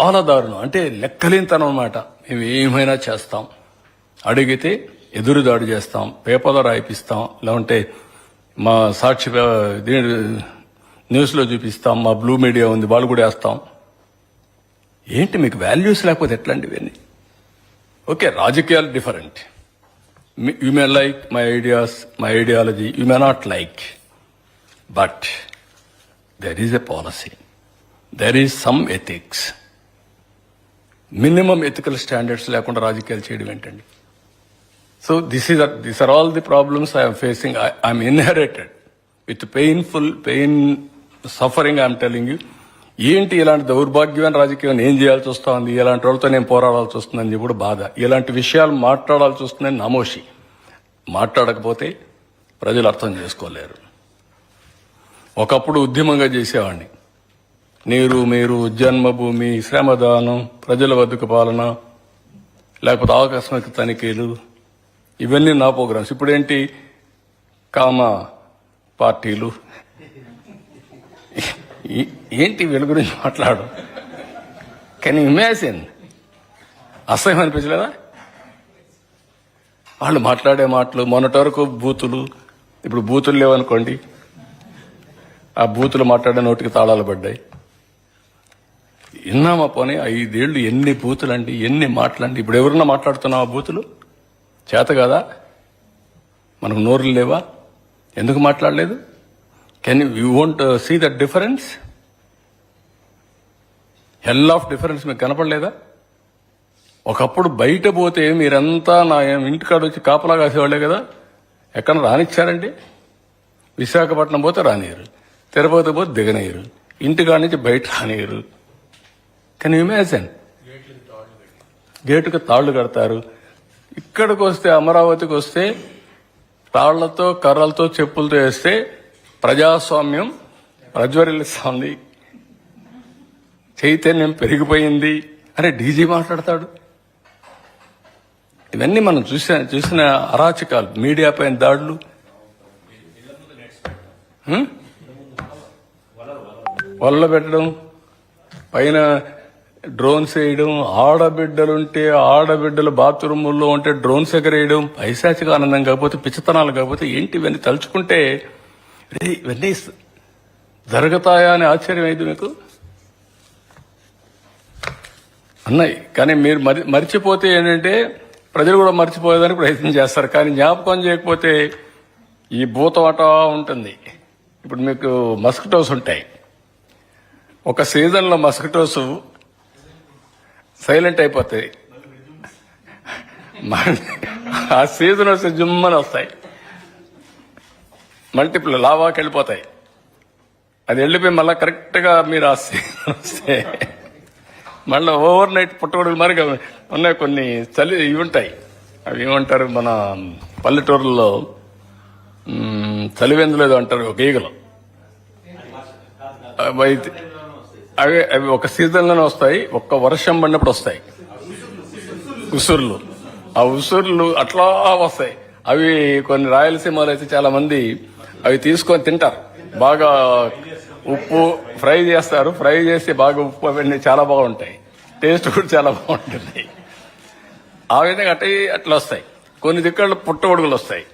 చాలా దారుణం అంటే లెక్కలేనితనం అనమాట మేము ఏమైనా చేస్తాం. అడిగితే ఎదురుదాడి చేస్తాం. పేపర్లో రాయిపిస్తాం. లేకుంటే మా సాక్షి న్యూస్లో చూపిస్తాం. మా బ్లూ మీడియా ఉంది వాళ్ళు కూడా వేస్తాం. ఏంటి మీకు వాల్యూస్ లేకపోతే ఎట్లాంటి ఇవన్నీ ఓకే రాజకీయాలు different. You may like my ideas my ideology you may not like. But there is a policy. There is some ethics. Minimum ethical standards లేకుండా రాజకీయాలు చేయడం ఏంటండి? So this is this are all the problems I'm facing I'm inherited with painful pain suffering I'm telling you ఏంటి ఇలాంటి దౌర్భాగ్యమైన రాజకీయం ఏం చేయాల్సి వస్తుంది. ఇలాంటి వాళ్ళతో నేను పోరాడాల్సి వస్తుందని చెప్పి బాధ. ఇలాంటి విషయాలు మాట్లాడాల్సి వస్తుందని నమోషి. మాట్లాడకపోతే ప్రజలు అర్థం చేసుకోలేరు. ఒకప్పుడు ఉద్యమంగా చేసేవాడిని. నీరు మీరు జన్మభూమి శ్రమదానం ప్రజల వద్దకు పాలన లేకపోతే ఆకస్మిక తనిఖీలు ఇవన్నీ నా ప్రోగ్రామ్స్. ఇప్పుడేంటి? కామ పార్టీలు. ఏంటి వీళ్ళ గురించి మాట్లాడు? కానీ ఇమాజిన్ అసహ్యం అనిపించలేదా? వాళ్ళు మాట్లాడే మాటలు మొన్నటి వరకు బూతులు ఇప్పుడు బూతులు లేవనుకోండి ఆ బూతులు మాట్లాడే నోటికి తాళాలు పడ్డాయి. విన్నామా పోనీ? ఐదేళ్ళు ఎన్ని బూతులండి ఎన్ని మాటలండి? ఇప్పుడు ఎవరన్నా మాట్లాడుతున్నావా బూతులు? చేత కదా? మనకు నోరులు లేవా? ఎందుకు మాట్లాడలేదు? Can you won't see that difference hell of difference మీకు కనపడలేదా? ఒకప్పుడు బయట పోతే మీరంతా నా ఇంటికాడ వచ్చి కాపలా కాసేవాళ్ళే కదా? ఎక్కడ రానిచ్చారండి? విశాఖపట్నం పోతే రానియరు తిరుపతి పోతే దిగనయ్యరు. ఇంటికాడ నుంచి బయట రానియరు కెన్ ఇమాజిన్ గేటుకు తాళ్ళు కడతారు. ఇక్కడికి వస్తే అమరావతికి వస్తే తాళ్ళతో కర్రలతో చెప్పులతో వేస్తే ప్రజాస్వామ్యం ప్రజ్వరిల్లిస్తోంది. చైతన్యం పెరిగిపోయింది. అని డీజీ మాట్లాడతాడు. ఇవన్నీ మనం చూసిన చూసిన అరాచకాలు. మీడియా పైన దాడులు. వలలు వల్ల పెట్టడం. పైన డ్రోన్స్ వేయడం ఆడబిడ్డలుంటే ఆడబిడ్డలు బాత్రూముల్లో ఉంటే డ్రోన్స్ ఎగరేయడం పైశాచిక ఆనందం కాకపోతే పిచ్చతనాలు కాకపోతే ఏంటి ఇవన్నీ తలుచుకుంటే? రే, ఇవన్నీ జరుగుతాయా అని ఆశ్చర్యం అయింది మీకు? అన్నాయి కానీ మీరు మరి మర్చిపోతే ఏంటంటే ప్రజలు కూడా మర్చిపోయేదానికి ప్రయత్నం చేస్తారు. కానీ జ్ఞాపకం చేయకపోతే ఈ భూతవాట ఉంటుంది. ఇప్పుడు మీకు మస్కిటోస్ ఉంటాయి. ఒక సీజన్లో మస్కిటోస్ సైలెంట్ అయిపోతాయి. ఆ సీజన్ వస్తే జుమ్మని వస్తాయి. మల్టిపుల్ లావాకి వెళ్ళిపోతాయి. అది వెళ్ళిపోయి మళ్ళీ కరెక్ట్గా మీరు ఆ సీజన్ వస్తే మళ్ళీ ఓవర్ నైట్ పుట్టగొడుగులు మరి ఉన్నాయి. కొన్ని చలి ఇవి ఉంటాయి. అవి ఏమంటారు మన పల్లెటూరులో మ్, అంటారు ఒక ఈగలు. అవి అవి ఒక సీజన్లోనే వస్తాయి ఒక్క వర్షం పడినప్పుడు వస్తాయి. ఉసుర్లు. ఆ ఉసుర్లు అట్లా వస్తాయి. అవి కొన్ని రాయలసీమలో అయితే చాలా మంది అవి తీసుకొని తింటారు. బాగా ఉప్పు ఫ్రై చేస్తారు. ఫ్రై చేసి బాగా ఉప్పు అవన్నీ చాలా బాగుంటాయి. టేస్ట్ కూడా చాలా బాగుంటుంది. ఆ విధంగా అట్ట అట్లా వస్తాయి. కొన్ని దిక్కళ్ళు పుట్టగొడుగులు వస్తాయి.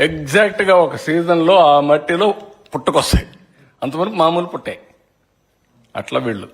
ఎగ్జాక్ట్గా ఒక సీజన్లో ఆ మట్టిలో పుట్టుకొస్తాయి. అంతవరకు మామూలు పుట్టాయి అట్లా వీళ్ళు.